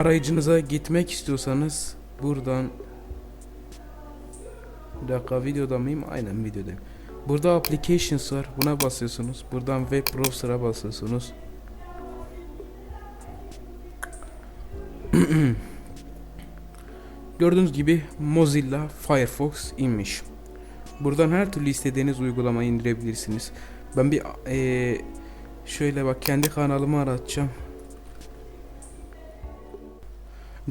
arayıcınıza gitmek istiyorsanız buradan bir dakika videoda mıyım? Aynen videodayım. Burada applications var. Buna basıyorsunuz. Buradan web browser'a basıyorsunuz. Gördüğünüz gibi Mozilla Firefox inmiş. Buradan her türlü istediğiniz uygulamayı indirebilirsiniz. Ben bir eee, şöyle bak kendi kanalımı aratacağım.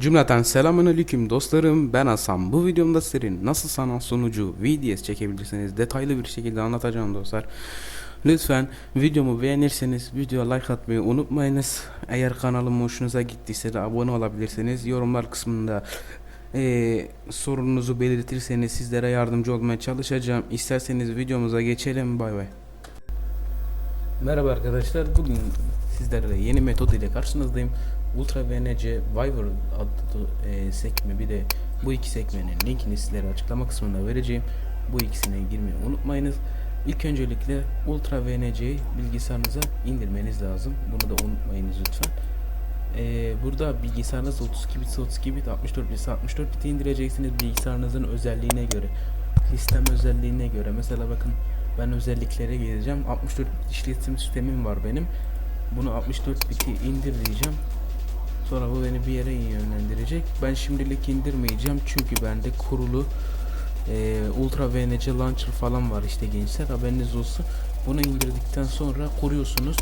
Cümleten selamünaleyküm dostlarım. Ben Hasan. Bu videomda sizlerin nasıl sanal sunucu VDS çekebilirsiniz detaylı bir şekilde anlatacağım dostlar. Lütfen videomu beğenirseniz videoya like atmayı unutmayınız. Eğer kanalım hoşunuza gittiyse de abone olabilirsiniz. Yorumlar kısmında eee, sorununuzu belirtirseniz sizlere yardımcı olmaya çalışacağım. İsterseniz videomuza geçelim. Bay bay. Merhaba arkadaşlar. Bugün sizlerle yeni metod ile karşınızdayım Ultra VNC Viver adlı e, sekme bir de bu iki sekmenin linkini sizlere açıklama kısmında vereceğim. Bu ikisine girmeyi unutmayınız. İlk öncelikle Ultra VNC'yi bilgisayarınıza indirmeniz lazım. Bunu da unutmayınız lütfen. E, burada bilgisayarınız 32 bit 32 bit 64 bit 64 bit indireceksiniz bilgisayarınızın özelliğine göre. Sistem özelliğine göre. Mesela bakın ben özelliklere geleceğim. 64 bit işletim sistemim var benim. Bunu 64 biti indir diyeceğim. Sonra bu beni bir yere yönlendirecek. Ben şimdilik indirmeyeceğim çünkü bende kurulu e, Ultra VNC Launcher falan var işte gençler haberiniz olsun. Bunu indirdikten sonra kuruyorsunuz.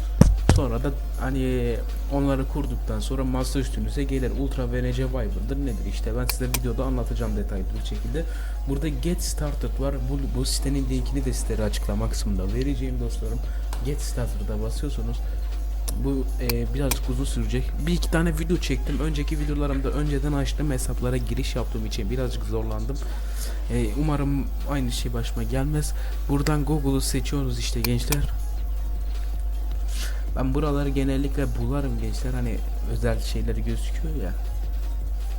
Sonra da hani onları kurduktan sonra masa üstünüze gelir. Ultra VNC Viber'dır nedir işte ben size videoda anlatacağım detaylı bir şekilde. Burada Get Started var. Bu, bu sitenin linkini de sizlere açıklama kısmında vereceğim dostlarım. Get Started'a basıyorsunuz. Bu e, birazcık uzun sürecek. Bir iki tane video çektim. Önceki videolarımda önceden açtım hesaplara giriş yaptığım için birazcık zorlandım. E, umarım aynı şey başıma gelmez. Buradan Google'u seçiyoruz işte gençler. Ben buraları genellikle bularım gençler. Hani özel şeyleri gözüküyor ya.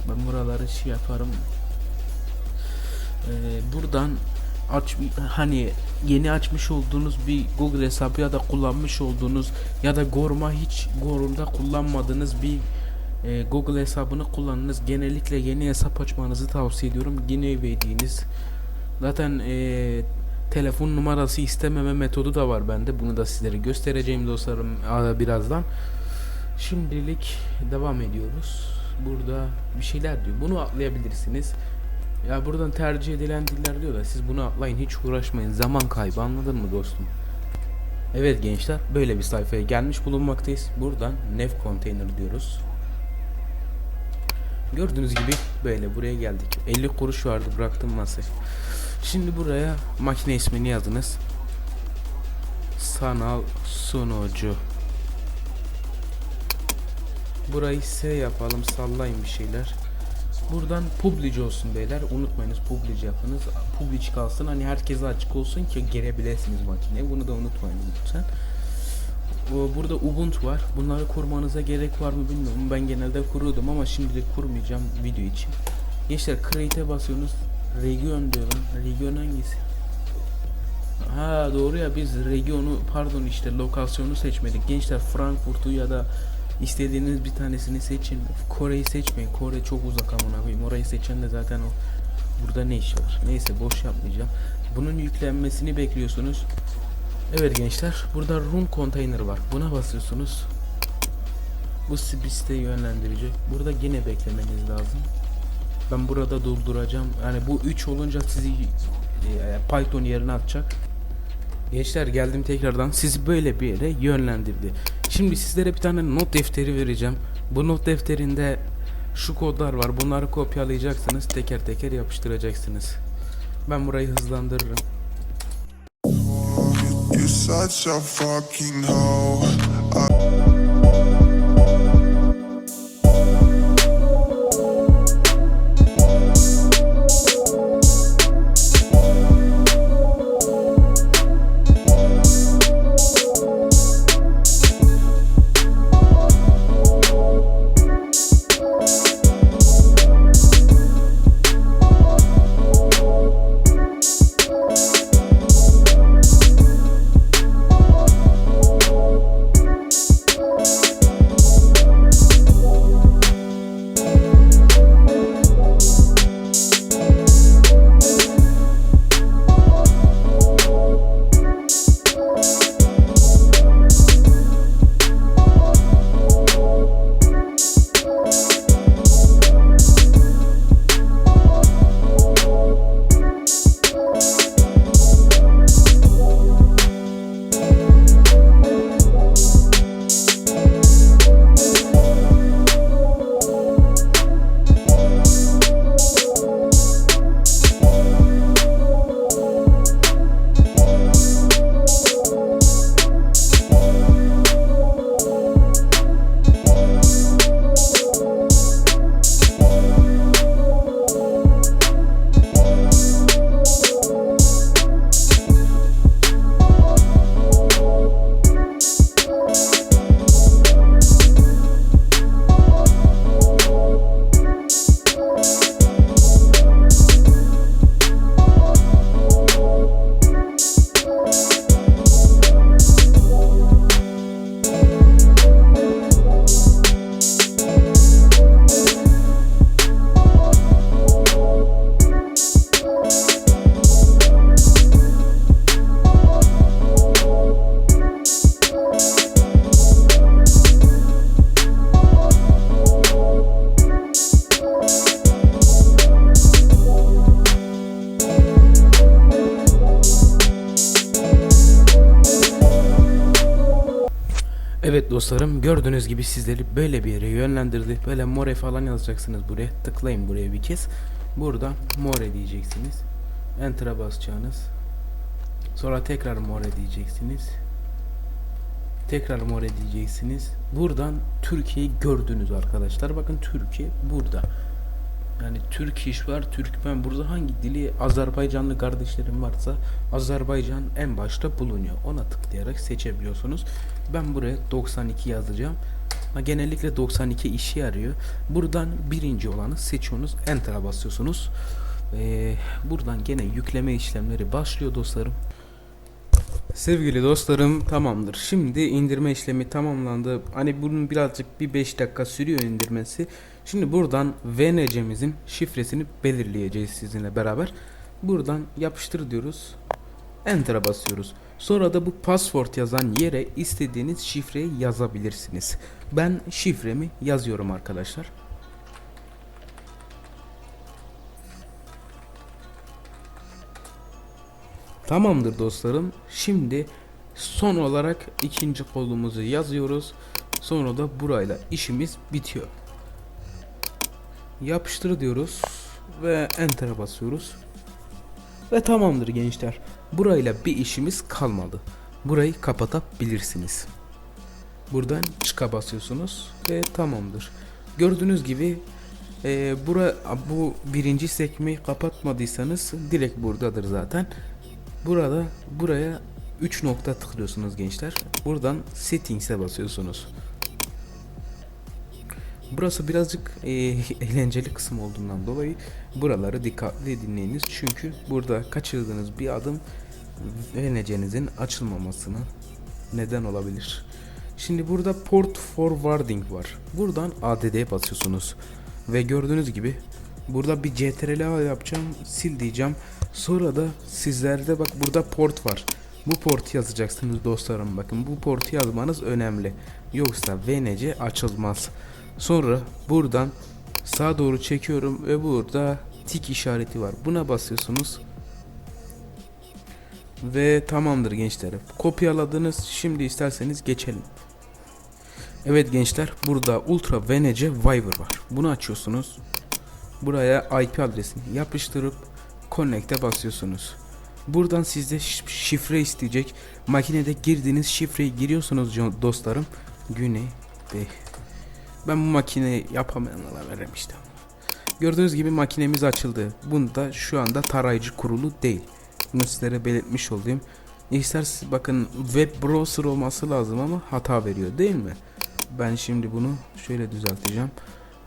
Ben buraları şey yaparım. E, buradan aç hani yeni açmış olduğunuz bir Google hesabı ya da kullanmış olduğunuz ya da Gorma hiç Gorum'da kullanmadığınız bir e, Google hesabını kullanınız. Genellikle yeni hesap açmanızı tavsiye ediyorum. Yine verdiğiniz zaten e, telefon numarası istememe metodu da var bende. Bunu da sizlere göstereceğim dostlarım birazdan. Şimdilik devam ediyoruz. Burada bir şeyler diyor. Bunu atlayabilirsiniz. Ya buradan tercih edilen diller diyor da siz bunu atlayın hiç uğraşmayın zaman kaybı anladın mı dostum? Evet gençler böyle bir sayfaya gelmiş bulunmaktayız. Buradan Nev Container diyoruz. Gördüğünüz gibi böyle buraya geldik. 50 kuruş vardı bıraktım masaya. Şimdi buraya makine ismini yazınız. Sanal sunucu. Burayı S yapalım sallayın bir şeyler. Buradan public olsun beyler. Unutmayınız public yapınız. Public kalsın hani herkese açık olsun ki girebilirsiniz makineye. Bunu da unutmayın lütfen. Burada Ubuntu var. Bunları kurmanıza gerek var mı bilmiyorum. Ben genelde kuruyordum ama şimdilik kurmayacağım video için. Gençler create'e basıyorsunuz. Region diyorum. Region hangisi? Ha doğru ya biz regionu pardon işte lokasyonu seçmedik. Gençler Frankfurt'u ya da İstediğiniz bir tanesini seçin. Kore'yi seçmeyin. Kore çok uzak amına koyayım. Orayı seçen de zaten o burada ne işi var? Neyse boş yapmayacağım. Bunun yüklenmesini bekliyorsunuz. Evet gençler, burada run container var. Buna basıyorsunuz. Bu siteye yönlendirecek. Burada yine beklemeniz lazım. Ben burada durduracağım. Yani bu 3 olunca sizi e, Python yerine atacak. Gençler geldim tekrardan. Sizi böyle bir yere yönlendirdi. Şimdi sizlere bir tane not defteri vereceğim. Bu not defterinde şu kodlar var. Bunları kopyalayacaksınız. Teker teker yapıştıracaksınız. Ben burayı hızlandırırım. You such a fucking hoe. Dostlarım gördüğünüz gibi sizleri böyle bir yere yönlendirdi. Böyle more falan yazacaksınız buraya. Tıklayın buraya bir kez. Buradan more diyeceksiniz. Enter'a basacaksınız. Sonra tekrar more diyeceksiniz. Tekrar more diyeceksiniz. Buradan Türkiye'yi gördünüz arkadaşlar. Bakın Türkiye burada. Yani Türk iş var, Türkmen burada hangi dili Azerbaycanlı kardeşlerim varsa Azerbaycan en başta bulunuyor. Ona tıklayarak seçebiliyorsunuz. Ben buraya 92 yazacağım. Genellikle 92 işe yarıyor. Buradan birinci olanı seçiyorsunuz. Enter'a basıyorsunuz. Ee, buradan gene yükleme işlemleri başlıyor dostlarım. Sevgili dostlarım tamamdır. Şimdi indirme işlemi tamamlandı. Hani bunun birazcık bir 5 dakika sürüyor indirmesi. Şimdi buradan VNC'mizin şifresini belirleyeceğiz sizinle beraber. Buradan yapıştır diyoruz. Enter'a basıyoruz. Sonra da bu password yazan yere istediğiniz şifreyi yazabilirsiniz. Ben şifremi yazıyorum arkadaşlar. Tamamdır dostlarım. Şimdi son olarak ikinci kolumuzu yazıyoruz. Sonra da burayla işimiz bitiyor. Yapıştır diyoruz ve enter'a basıyoruz. Ve tamamdır gençler. Burayla bir işimiz kalmadı. Burayı kapatabilirsiniz. Buradan çıka basıyorsunuz ve tamamdır. Gördüğünüz gibi e, bura, bu birinci sekmeyi kapatmadıysanız direkt buradadır zaten. Burada buraya 3 nokta tıklıyorsunuz gençler. Buradan settings'e basıyorsunuz. Burası birazcık e, eğlenceli kısım olduğundan dolayı buraları dikkatli dinleyiniz. Çünkü burada kaçırdığınız bir adım VNC'nizin açılmamasına neden olabilir. Şimdi burada port forwarding var. Buradan ADD'ye basıyorsunuz. Ve gördüğünüz gibi burada bir CTRL yapacağım. Sil diyeceğim. Sonra da sizlerde bak burada port var. Bu portu yazacaksınız dostlarım. Bakın bu portu yazmanız önemli. Yoksa VNC açılmaz. Sonra buradan sağa doğru çekiyorum ve burada tik işareti var. Buna basıyorsunuz. Ve tamamdır gençler. Kopyaladınız. Şimdi isterseniz geçelim. Evet gençler burada Ultra VNC Viver var. Bunu açıyorsunuz. Buraya IP adresini yapıştırıp Connect'e basıyorsunuz. Buradan sizde şifre isteyecek. Makinede girdiğiniz şifreyi giriyorsunuz dostlarım. Güney Bey. Ben bu makineyi yapamayanlara veririm işte. Gördüğünüz gibi makinemiz açıldı. Bunda şu anda tarayıcı kurulu değil. Bunu sizlere belirtmiş olayım. İsterseniz bakın web browser olması lazım ama hata veriyor değil mi? Ben şimdi bunu şöyle düzelteceğim.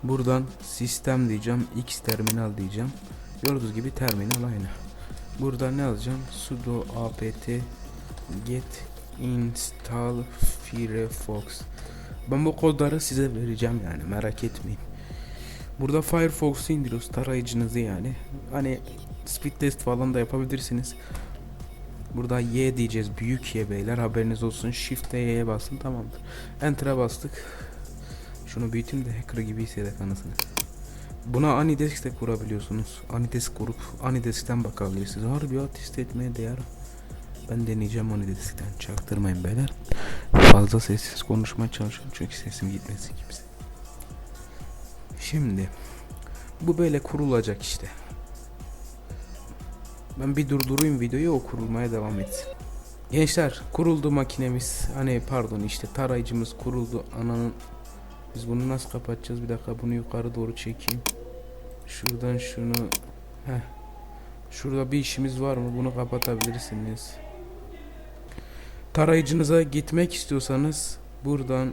Buradan sistem diyeceğim. X terminal diyeceğim. Gördüğünüz gibi terminal aynı. Burada ne yazacağım? sudo apt get install firefox. Ben bu kodları size vereceğim yani merak etmeyin. Burada Firefox'u indiriyoruz tarayıcınızı yani. Hani speed test falan da yapabilirsiniz. Burada Y diyeceğiz. Büyük Y beyler haberiniz olsun. Shift'e Y'ye basın tamamdır. Enter'a bastık. Şunu büyüteyim de hacker gibi hissedek anasını. Buna Anidesk de kurabiliyorsunuz. Anidesk kurup Anidesk'ten bakabilirsiniz. Harbi ya test etmeye değer. Ben deneyeceğim Anidesk'ten. Çaktırmayın beyler. Fazla sessiz konuşmaya çalışıyorum çünkü sesim gitmesi kimse. Şimdi bu böyle kurulacak işte. Ben bir durdurayım videoyu o kurulmaya devam etsin. Gençler kuruldu makinemiz. Hani pardon işte tarayıcımız kuruldu. Ananın biz bunu nasıl kapatacağız? Bir dakika bunu yukarı doğru çekeyim. Şuradan şunu Heh. Şurada bir işimiz var mı? Bunu kapatabilirsiniz. Tarayıcınıza gitmek istiyorsanız buradan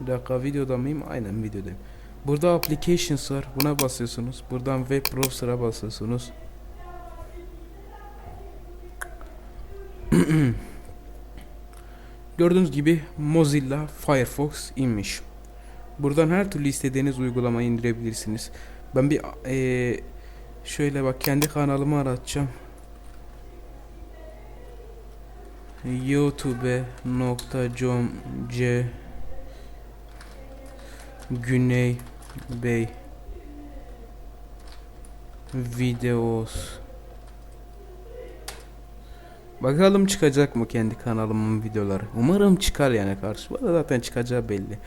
bir dakika videoda mıyım? Aynen videodayım. Burada applications var. Buna basıyorsunuz. Buradan web browser'a basıyorsunuz. Gördüğünüz gibi Mozilla Firefox inmiş. Buradan her türlü istediğiniz uygulamayı indirebilirsiniz. Ben bir eee şöyle bak kendi kanalımı aratacağım. youtube.com c Güney Bey videos Bakalım çıkacak mı kendi kanalımın videoları. Umarım çıkar yani karşıma da zaten çıkacağı belli.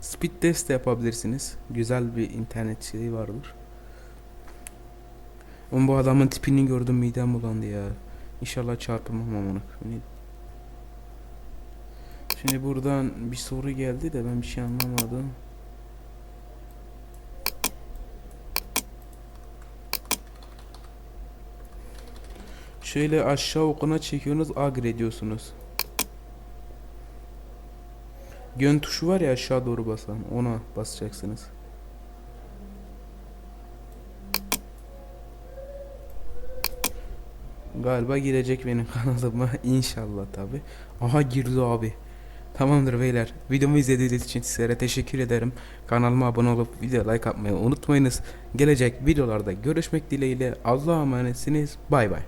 Speed test de yapabilirsiniz. Güzel bir internet şeyi vardır. Oğlum bu adamın tipini gördüm midem bulandı ya. İnşallah çarpılmam amına. Şimdi buradan bir soru geldi de ben bir şey anlamadım. Şöyle aşağı okuna çekiyorsunuz agre ediyorsunuz. Yön tuşu var ya aşağı doğru basan ona basacaksınız. Galiba girecek benim kanalıma inşallah tabi. Aha girdi abi. Tamamdır beyler. Videomu izlediğiniz için sizlere teşekkür ederim. Kanalıma abone olup video like atmayı unutmayınız. Gelecek videolarda görüşmek dileğiyle. Allah'a emanetsiniz. Bay bay.